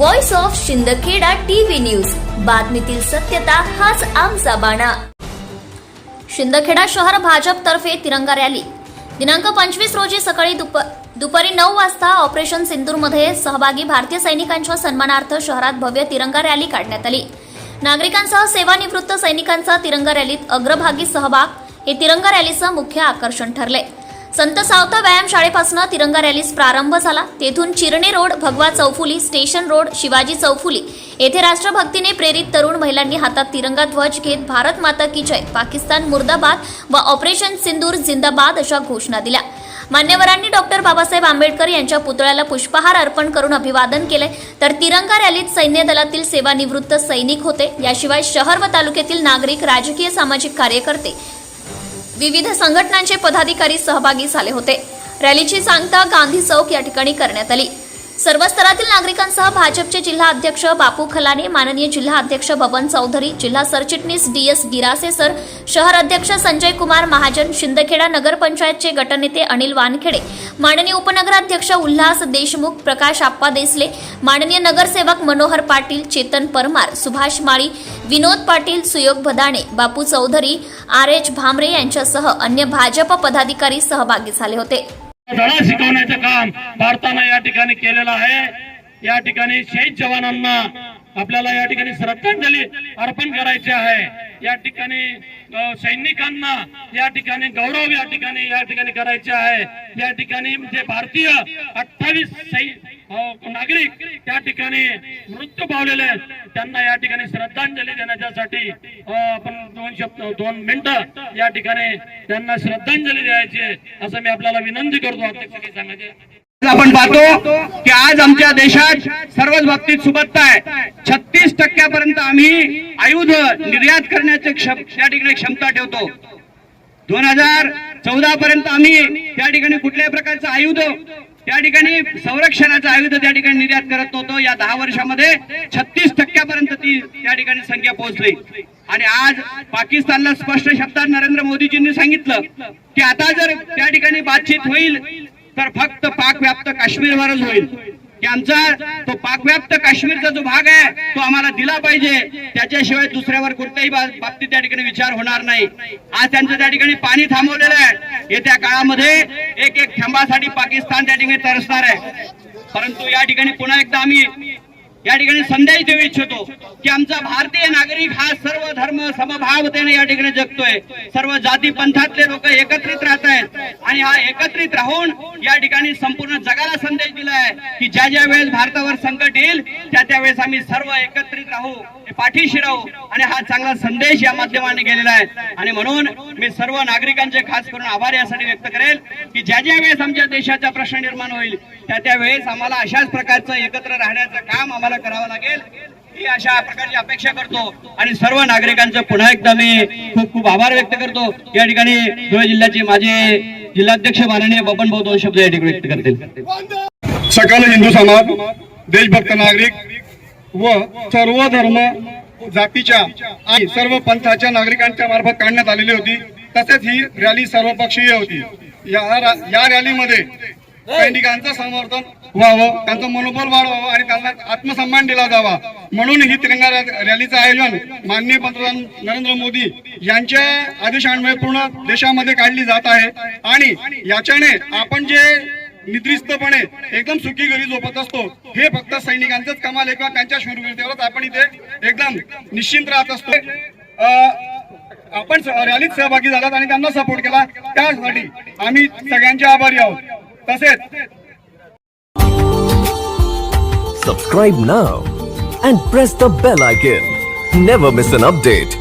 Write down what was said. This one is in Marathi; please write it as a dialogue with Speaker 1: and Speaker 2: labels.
Speaker 1: Voice of Shindkheda TV news बातमीतील सत्यता हाच आमचा बाणा. शिंदखेडा शहर भाजपतर्फे तिरंगा रॅली. दिनांक पंचवीस रोजी सकाळी दुप दुपारी नऊ वाजता ऑपरेशन सिंदूरमध्ये सहभागी भारतीय सैनिकांच्या सन्मानार्थ शहरात भव्य तिरंगा रॅली काढण्यात आली. नागरिकांसह सेवानिवृत्त सैनिकांचा तिरंगा रॅलीत अग्रभागी सहभाग हे तिरंगा रॅलीचं मुख्य आकर्षण ठरले. संत सावता व्यायाम शाळेपासून तिरंगा रॅलीस प्रारंभ झाला. तेथून चिरणे रोड भगवा चौफुली स्टेशन रोड शिवाजी चौफुली येथे राष्ट्रभक्तीने प्रेरित तरुण महिलांनी हातात तिरंगा ध्वज घेत भारत माता की जय पाकिस्तान मुर्दाबाद व ऑपरेशन सिंदूर जिंदाबाद अशा घोषणा दिल्या. मान्यवरांनी डॉक्टर बाबासाहेब आंबेडकर यांच्या पुतळ्याला पुष्पहार अर्पण करून अभिवादन केले तर तिरंगा रॅलीत सैन्य दलातील सेवानिवृत्त सैनिक होते. याशिवाय शहर व तालुक्यातील नागरिक राजकीय सामाजिक कार्यकर्ते विविध संघटनांचे पदाधिकारी सहभागी झाले होते. रॅलीची सांगता गांधी चौक या ठिकाणी करण्यात आली. सर्व स्तरातील नागरिकांसह भाजपचे जिल्हा अध्यक्ष बापू खलाने माननीय जिल्हा अध्यक्ष बबन चौधरी जिल्हा सरचिटणीस डी एस गिरासे सर शहर अध्यक्ष संजय कुमार महाजन शिंदखेडा नगरपंचायतचे गटनेते अनिल वानखेडे माननीय उपनगराध्यक्ष उल्हास देशमुख प्रकाश आप्पा देसले माननीय नगरसेवक मनोहर पाटील चेतन परमार सुभाष माळी विनोद पाटील सुयोग भदाणे बापू चौधरी आर एच भामरे यांच्यासह अन्य भाजप पदाधिकारी सहभागी झाले होते.
Speaker 2: धडा शिकवण्याचं काम भारतानं या ठिकाणी केलेलं आहे. या ठिकाणी शहीद जवानांना आपल्याला या ठिकाणी श्रद्धांजली अर्पण करायची आहे. या ठिकाणी सैनिकांना या ठिकाणी गौरव या ठिकाणी या ठिकाणी करायचे आहे. या ठिकाणी जे भारतीय अठ्ठावीस नागरिक त्या ठिकाणी मृत्यू पावलेले आहेत. त्यांना या ठिकाणी श्रद्धांजली देण्याच्यासाठी आपण दोन शब्द दोन मिनिटं या ठिकाणी त्यांना श्रद्धांजली द्यायची असं मी आपल्याला विनंती करतो. अध्यक्ष सांगायचे?
Speaker 3: आपण पाहतो की आज आमच्या देशात सर्वच बाबतीत सुबत्ता आहे. छत्तीस टक्क्यापर्यंत आम्ही आयुध निर्यात करण्याचे त्या ठिकाणी क्षमता ठेवतो. दोन हजार चौदा पर्यंत आम्ही त्या ठिकाणी कुठल्याही प्रकारचं आयुध त्या ठिकाणी संरक्षणाचं आयुध त्या ठिकाणी निर्यात करत नव्हतो. या दहा वर्षामध्ये छत्तीस टक्क्यापर्यंत ती त्या ठिकाणी संख्या पोहोचली. आणि आज पाकिस्तानला स्पष्ट शब्दात नरेंद्र मोदीजींनी सांगितलं की आता जर त्या ठिकाणी बातचीत होईल तर फक्त पाक व्याप्त काश्मीरवरच होईल. त्यांचा तो पाकव्याप्त काश्मीरचा जो भाग आहे तो आम्हाला दिला पाहिजे. त्याच्याशिवाय दुसऱ्यावर कोणत्याही बाबतीत त्या ठिकाणी विचार होणार नाही. आज त्यांचं त्या ठिकाणी पाणी थांबवलेलं आहे. येत्या काळामध्ये एक एक थेंबासाठी पाकिस्तान त्या ठिकाणी तरसणार आहे. परंतु या ठिकाणी पुन्हा एकदा आम्ही या ठिकाणी संदेश देऊ इच्छितो की आमचा भारतीय नागरिक हा सर्व धर्म समभावतेने या ठिकाणी जगतोय. सर्व जाती पंथातले लोक एकत्रित राहत आहेत आणि हा एकत्रित राहून या ठिकाणी संपूर्ण जगाला संदेश दिलाय की ज्या ज्या वेळेस भारतावर संकट येईल त्या त्यावेळेस आम्ही सर्व एकत्रित राहू. पाठीशी राहू आणि हा चांगला संदेश या माध्यमाने गेलेला आहे. आणि म्हणून मी सर्व नागरिकांचे खास करून आभार यासाठी व्यक्त करेल की ज्या ज्या वेळेस आमच्या देशाचा प्रश्न निर्माण होईल त्या त्या वेळेस आम्हाला अशाच प्रकारचं एकत्र राहण्याचं काम आम्हाला करावं लागेल. ही अशा प्रकारची अपेक्षा करतो आणि सर्व नागरिकांचं पुन्हा एकदा मी खूप खूप आभार व्यक्त करतो. या ठिकाणी धुळे जिल्ह्याचे माझे जिल्हाध्यक्ष माननीय बबन भाऊ दोन शब्द या ठिकाणी व्यक्त करतील.
Speaker 4: सकल हिंदू समाज देशभक्त नागरिक व सर्व धर्म जातीच्या आणि सर्व पंथाच्या नागरिकांच्या मार्फत काढण्यात आलेली होती. तसेच ही रॅली सर्वपक्षीय होती. या या रॅलीमध्ये सैनिकांचं समर्थन व्हावं त्यांचं मनोबल वाढवावं आणि त्यांना आत्मसन्मान दिला जावा. म्हणून ही तिरंगा रॅलीचं आयोजन माननीय पंतप्रधान नरेंद्र मोदी यांच्या आदेशांमुळे पूर्ण देशामध्ये काढली जात आहे. आणि याच्याने आपण जे निद्रिस्तपणे एकदम सुखी घरी झोपत असतो. हे फक्त सैनिकांचंच कमाल आहे किंवा त्यांच्या शूरवीरतेवरच आपण इथे एकदम निश्चिंत राहत असतो. आपण रॅलीत सहभागी झालात आणि त्यांना सपोर्ट केला. त्यासाठी आम्ही सगळ्यांचे आभारी आहोत. तसेच
Speaker 5: subscribe now and press the bell icon never miss an update